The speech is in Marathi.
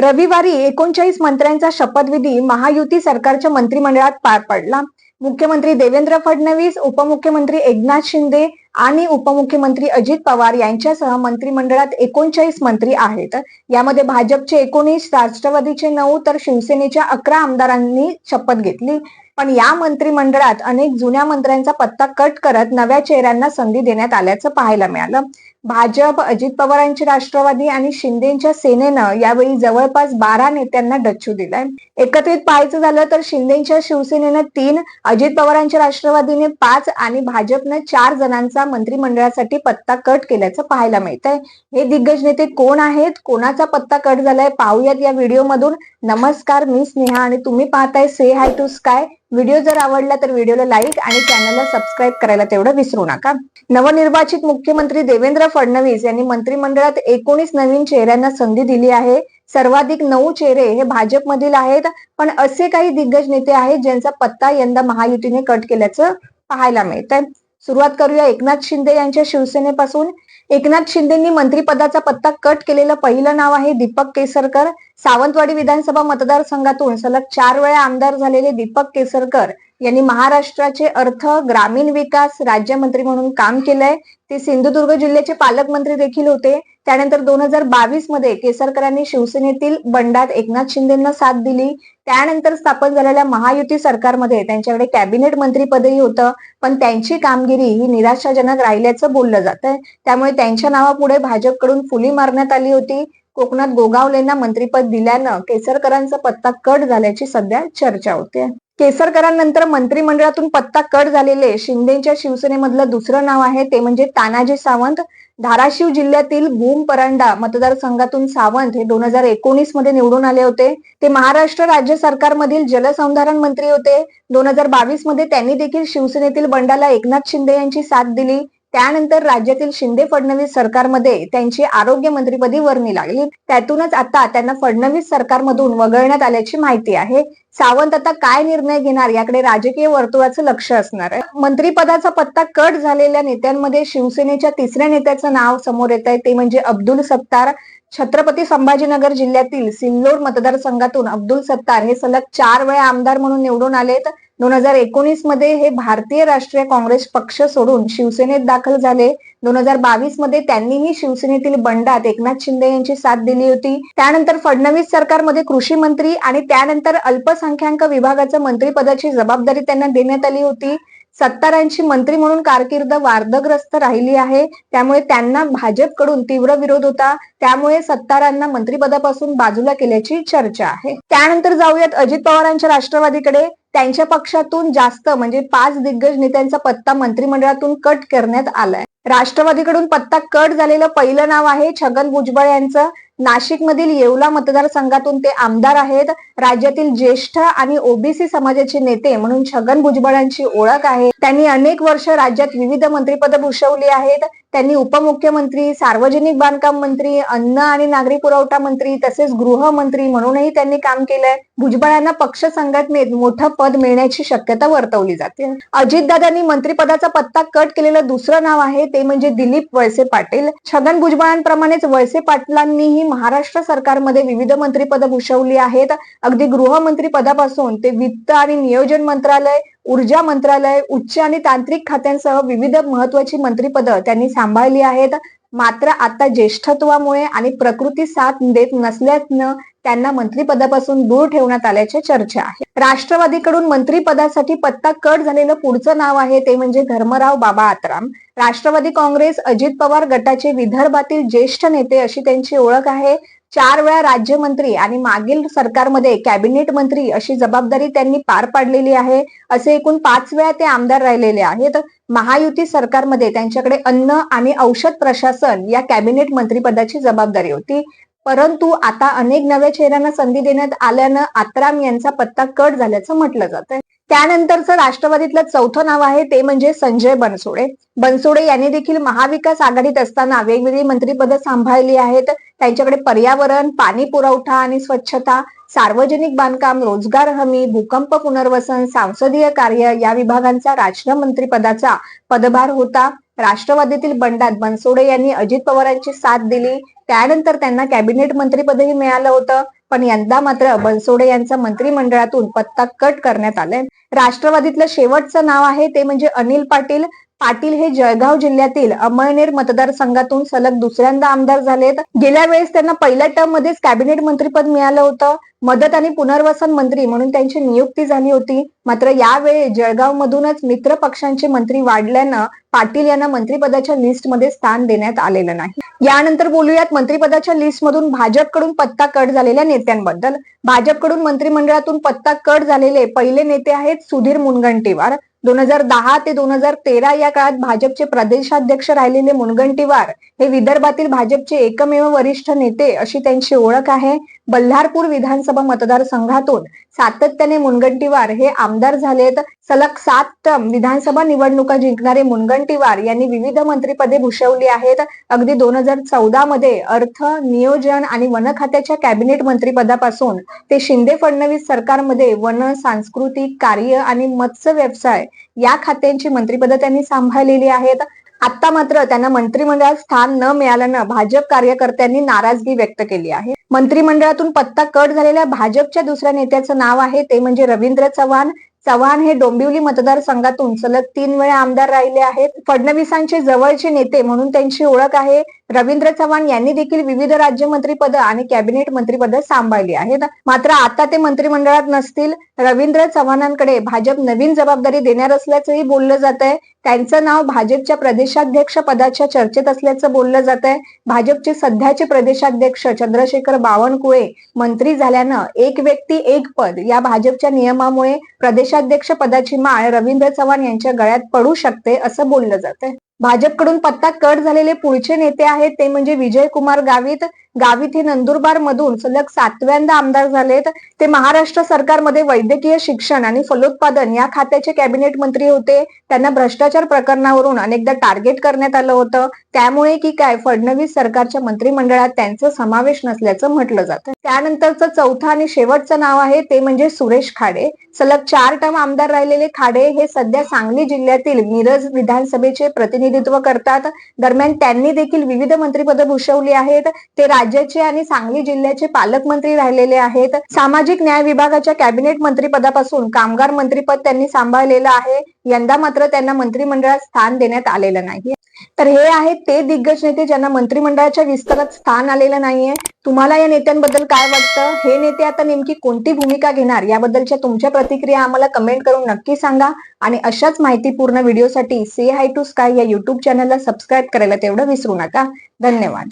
रविवारी एकोणचाळीस मंत्र्यांचा शपथविधी महायुती सरकारच्या मंत्रिमंडळात पार पडला. मुख्यमंत्री देवेंद्र फडणवीस उपमुख्यमंत्री एकनाथ शिंदे आणि उपमुख्यमंत्री अजित पवार यांच्यासह मंत्रिमंडळात एकोणचाळीस मंत्री आहेत. यामध्ये भाजपचे एकोणीस राष्ट्रवादीचे नऊ तर शिवसेनेच्या अकरा आमदारांनी शपथ घेतली. पण या मंत्रिमंडळात अनेक जुन्या मंत्र्यांचा पत्ता कट करत नव्या चेहऱ्यांना संधी देण्यात आल्याचं पाहायला मिळालं. भाजप अजित पवारांची राष्ट्रवादी आणि शिंदेच्या सेनेनं यावेळी जवळपास बारा नेत्यांना डच्चू दिलाय. एकत्रित पाहायचं झालं तर शिंदेच्या शिवसेनेनं तीन अजित पवारांच्या राष्ट्रवादीने पाच आणि भाजपनं चार जणांचा मंत्रिमंडळासाठी पत्ता कट केल्याचं पाहायला मिळत हे दिग्गज नेते कोण आहेत? कोणाचा पत्ता कट झालाय? पाहूयात या व्हिडिओमधून. नमस्कार मी स्नेहा आणि तुम्ही पाहताय say hi to sky video जर आवडला तर व्हिडिओला लाईक आणि चॅनलला सबस्क्राईब करायला तेवढं विसरू नका. नवनिर्वाचित मुख्यमंत्री देवेंद्र फडणवीस यांनी मंत्रिमंडळात एकोणीस नवीन चेहऱ्यांना संधी दिली आहे. सर्वाधिक नऊ चेहरे हे भाजपमधील आहेत. पण असे काही दिग्गज नेते आहेत ज्यांचा पत्ता यंदा महायुतीने कट केल्याचं पाहायला मिळत आहे सुरुवात करूया एकनाथ शिंदे यांच्या शिवसेनेपासून. एकनाथ शिंदेंनी मंत्रिपदाचा पत्ता कट केलेलं पहिलं नाव आहे दीपक केसरकर. सावंतवाडी विधानसभा मतदारसंघातून सलग चार वेळा आमदार झालेले दीपक केसरकर यांनी महाराष्ट्राचे अर्थ ग्रामीण विकास राज्यमंत्री म्हणून काम केलंय. ते सिंधुदुर्ग जिल्ह्याचे पालकमंत्री देखील होते. त्यानंतर दोन हजार बावीसमध्ये केसरकरांनी शिवसेनेतील बंडात एकनाथ शिंदेना साथ दिली. त्यानंतर स्थापन झालेल्या महायुती सरकारमध्ये त्यांच्याकडे कॅबिनेट मंत्रीपदही होतं. पण त्यांची कामगिरी ही निराशाजनक राहिल्याचं बोललं जात आहे त्यामुळे त्यांच्या नावापुढे भाजपकडून फुली मारण्यात आली होती. कोकणात गोगावलेंना मंत्रीपद दिल्यानं केसरकरांचा पत्ता कट झाल्याची सध्या चर्चा होते. केसरकरांनंतर मंत्रिमंडळातून पत्ता कट झालेले शिंदेच्या शिवसेनेमधलं दुसरं नाव आहे ते म्हणजे तानाजी सावंत. धाराशिव जिल्ह्यातील भूम परांडा मतदारसंघातून सावंत हे दोन हजार एकोणीसमध्ये निवडून आले होते. ते महाराष्ट्र राज्य सरकारमधील जलसंधारण मंत्री होते. दोन हजार बावीसमध्ये त्यांनी देखील शिवसेनेतील बंडाला एकनाथ शिंदे यांची साथ दिली. त्यानंतर राज्यातील शिंदे फडणवीस सरकारमध्ये त्यांची आरोग्य मंत्रीपदी वर्णी लागली त्यातूनच आता त्यांना फडणवीस सरकारमधून वगळण्यात आल्याची माहिती आहे. सावंत आता काय निर्णय घेणार याकडे राजकीय वर्तुळाचं लक्ष असणार आहे. मंत्रीपदाचा पत्ता कट झालेल्या नेत्यांमध्ये शिवसेनेच्या तिसऱ्या नेत्याचं नाव समोर येत आहे ते म्हणजे अब्दुल सत्तार. छत्रपती संभाजीनगर जिल्ह्यातील सिल्लोड मतदारसंघातून अब्दुल सत्तार हे सलग चार वेळा आमदार म्हणून निवडून आलेत. दोन हजार एकोणीसमध्ये हे भारतीय राष्ट्रीय काँग्रेस पक्ष सोडून शिवसेनेत दाखल झाले. दोन हजार बावीसमध्ये त्यांनीही शिवसेनेतील बंडात एकनाथ शिंदे यांची साथ दिली होती. त्यानंतर फडणवीस सरकारमध्ये कृषी मंत्री आणि त्यानंतर अल्पसंख्याक विभागाचं मंत्रीपदाची जबाबदारी त्यांना देण्यात आली होती. सत्तारांची मंत्री म्हणून कारकीर्द वार्धग्रस्त राहिली आहे. त्यामुळे त्यांना भाजपकडून तीव्र विरोध होता. त्यामुळे सत्तारांना मंत्रिपदापासून बाजूला केल्याची चर्चा आहे. त्यानंतर जाऊयात अजित पवारांच्या राष्ट्रवादीकडे. त्यांच्या पक्षातून जास्त म्हणजे पाच दिग्गज नेत्यांचा पत्ता मंत्रिमंडळातून कट करण्यात आलाय. राष्ट्रवादीकडून पत्ता कट झालेलं पहिलं नाव आहे छगन भुजबळ यांचं. नाशिक मधील येवला मतदारसंघातून ते आमदार आहेत. राज्यातील ज्येष्ठ आणि ओबीसी समाजाचे नेते म्हणून छगन भुजबळांची ओळख आहे. त्यांनी अनेक वर्ष राज्यात विविध मंत्रिपद भूषवली आहेत. त्यांनी उपमुख्यमंत्री सार्वजनिक बांधकाम मंत्री अन्न आणि नागरी पुरवठा मंत्री तसेच गृहमंत्री म्हणूनही त्यांनी काम केलंय. भुजबळांना पक्ष संघटनेत मोठं पद मिळण्याची शक्यता वर्तवली जाते. अजितदादांनी मंत्रिपदाचा पत्ता कट केलेलं दुसरं नाव आहे ते म्हणजे दिलीप वळसे पाटील. छगन भुजबळांप्रमाणेच वळसे पाटलांनीही महाराष्ट्र सरकारमध्ये विविध मंत्रिपद भूषवली आहेत. अगदी गृहमंत्री पदापासून ते वित्त आणि नियोजन मंत्रालय ऊर्जा मंत्रालय उच्च आणि तांत्रिक खात्यांसह विविध महत्वाची मंत्रीपदं त्यांनी सांभाळली आहेत. मात्र आता ज्येष्ठत्वामुळे आणि प्रकृती साथ देत नसल्यानं त्यांना मंत्रीपदापासून दूर ठेवण्यात आल्याच्या चर्चा आहे. राष्ट्रवादीकडून मंत्रीपदासाठी पत्ता कट झालेलं पुढचं नाव आहे ते म्हणजे धर्मराव बाबा आत्राम. राष्ट्रवादी काँग्रेस अजित पवार गटाचे विदर्भातील ज्येष्ठ नेते अशी त्यांची ओळख आहे. चार वेळा राज्यमंत्री आणि मागील सरकारमध्ये कॅबिनेट मंत्री अशी जबाबदारी त्यांनी पार पाडलेली आहे. असे एकूण पाच वेळा ते आमदार राहिलेले आहेत. महायुती सरकारमध्ये त्यांच्याकडे अन्न आणि औषध प्रशासन या कॅबिनेट मंत्रीपदाची जबाबदारी होती. परंतु आता अनेक नव्या चेहऱ्यांना संधी देण्यात आल्यानं आत्राम यांचा पत्ता कट झाल्याचं म्हटलं जात आहे त्यानंतरचं राष्ट्रवादीतलं चौथं नाव आहे ते म्हणजे संजय बनसोडे. बनसोडे यांनी देखील महाविकास आघाडीत असताना वेगवेगळी मंत्रीपदं सांभाळली आहेत. त्यांच्याकडे पर्यावरण पाणी पुरवठा आणि स्वच्छता सार्वजनिक बांधकाम रोजगार हमी भूकंप पुनर्वसन संसदीय कार्य या विभागांचा राष्ट्रमंत्रीपदाचा पदभार होता. राष्ट्रवादीतील बंडात बनसोडे यांनी अजित पवारांची साथ दिली. त्यानंतर त्यांना कॅबिनेट मंत्रीपदही मिळालं होतं. पण यंदा मात्र बनसोडे यांचा मंत्रिमंडळातून पत्ता कट करण्यात आलाय. राष्ट्रवादीतलं शेवटचं नाव आहे ते म्हणजे अनिल पाटील. पाटील हे जळगाव जिल्ह्यातील अमळनेर मतदारसंघातून सलग दुसऱ्यांदा आमदार झालेत. गेल्या वेळेस त्यांना पहिल्या टर्म मध्येच कॅबिनेट मंत्रीपद मिळालं होतं. मदत आणि पुनर्वसन मंत्री म्हणून त्यांची नियुक्ती झाली होती. मात्र यावेळी जळगाव मधूनच मित्र पक्षांचे मंत्री वाढल्यानं पाटील यांना मंत्रिपदाच्या लिस्टमध्ये स्थान देण्यात आलेलं नाही. यानंतर बोलूयात मंत्रिपदाच्या लिस्टमधून भाजपकडून पत्ता कट झालेल्या नेत्यांबद्दल. भाजपकडून मंत्रिमंडळातून पत्ता कट झालेले पहिले नेते आहेत सुधीर मुनगंटीवार. दोन हजार दहा ते दोन हजार तेरा या काळात भाजपचे प्रदेशाध्यक्ष राहिलेले मुनगंटीवार हे विदर्भातील भाजपचे एकमेव वरिष्ठ नेते अशी त्यांची ओळख आहे. बल्हारपूर विधानसभा मतदारसंघातून सातत्याने मुनगंटीवार हे आमदार झालेत सलग सात टर्म विधानसभा निवडणुका जिंकणारे मुनगंटीवार यांनी विविध मंत्रीपदे भूषवली आहेत. अगदी दोन हजार चौदा मध्ये अर्थ नियोजन आणि वन खात्याच्या कॅबिनेट मंत्रीपदापासून ते शिंदे फडणवीस सरकारमध्ये वन सांस्कृतिक कार्य आणि मत्स्य व्यवसाय या खात्यांची मंत्रीपदं त्यांनी सांभाळलेली आहेत. आता मात्र त्यांना मंत्रिमंडळात स्थान न मिळाल्यानं भाजप कार्यकर्त्यांनी नाराजगी व्यक्त केली आहे. मंत्रिमंडळातून पत्ता कट झालेल्या भाजपच्या दुसऱ्या नेत्याचं नाव आहे ते म्हणजे रवींद्र चव्हाण. चव्हाण हे डोंबिवली मतदारसंघातून सलग तीन वेळा आमदार राहिले आहेत. फडणवीसांचे जवळचे नेते म्हणून त्यांची ओळख आहे. रवींद्र चव्हाण यांनी देखील विविध राज्यमंत्री पद आणि कॅबिनेट मंत्रीपद सांभाळली आहेत. मात्र आता ते मंत्रिमंडळात नसतील. रवींद्र चव्हाणांकडे भाजप नवीन जबाबदारी देणार असल्याचंही बोललं जात आहे त्यांचं नाव भाजपच्या प्रदेशाध्यक्ष पदाच्या चर्चेत असल्याचं बोललं जात आहे भाजपचे सध्याचे प्रदेशाध्यक्ष चंद्रशेखर बावनकुळे मंत्री झाल्यानं एक व्यक्ती एक पद या भाजपच्या नियमामुळे प्रदेशाध्यक्ष पदाची माळ रवींद्र चव्हाण यांच्या गळ्यात पडू शकते असं बोललं जात आहे भाजपकडून पत्ता कट झालेले पुढचे नेते आहेत ते म्हणजे विजय कुमार गावित गावित हे नंदुरबार मधून सलग सातव्यांदा आमदार झालेत. ते महाराष्ट्र सरकारमध्ये वैद्यकीय शिक्षण आणि फलोत्पादन या खात्याचे कॅबिनेट मंत्री होते. त्यांना भ्रष्टाचार प्रकरणावरून अनेकदा टार्गेट करण्यात आलं होतं. त्यामुळे की काय फडणवीस सरकारच्या मंत्रिमंडळात त्यांचा समावेश नसल्याचं म्हटलं जातं. त्यानंतरचं चौथं आणि शेवटचं नाव आहे ते म्हणजे सुरेश खाडे. सलग चार टर्म आमदार राहिलेले खाडे हे सध्या सांगली जिल्ह्यातील मिरज विधानसभेचे प्रतिनिधित्व करतात. दरम्यान त्यांनी देखील विविध मंत्रिपद भूषवली आहेत. ते राज्याचे आणि सांगली जिल्ह्याचे पालकमंत्री राहिलेले आहेत. सामाजिक न्याय विभागाच्या कॅबिनेट मंत्रीपदापासून कामगार मंत्रिपद त्यांनी सांभाळलेलं आहे. यंदा मात्र त्यांना मंत्रिमंडळात स्थान देण्यात आलेलं नाही. तर हे आहेत ते दिग्गज नेते ज्यांना मंत्रिमंडळाच्या विस्तारात स्थान आलेलं नाहीये. तुम्हाला या नेत्यांबद्दल काय वाटतं? हे नेते आता नेमकी कोणती भूमिका घेणार? याबद्दलच्या तुमच्या प्रतिक्रिया आम्हाला कमेंट करून नक्की सांगा. आणि अशाच माहितीपूर्ण व्हिडिओसाठी सी हाय टू स्काय या युट्यूब चॅनलला सबस्क्राईब करायला तेवढं विसरू नका. धन्यवाद.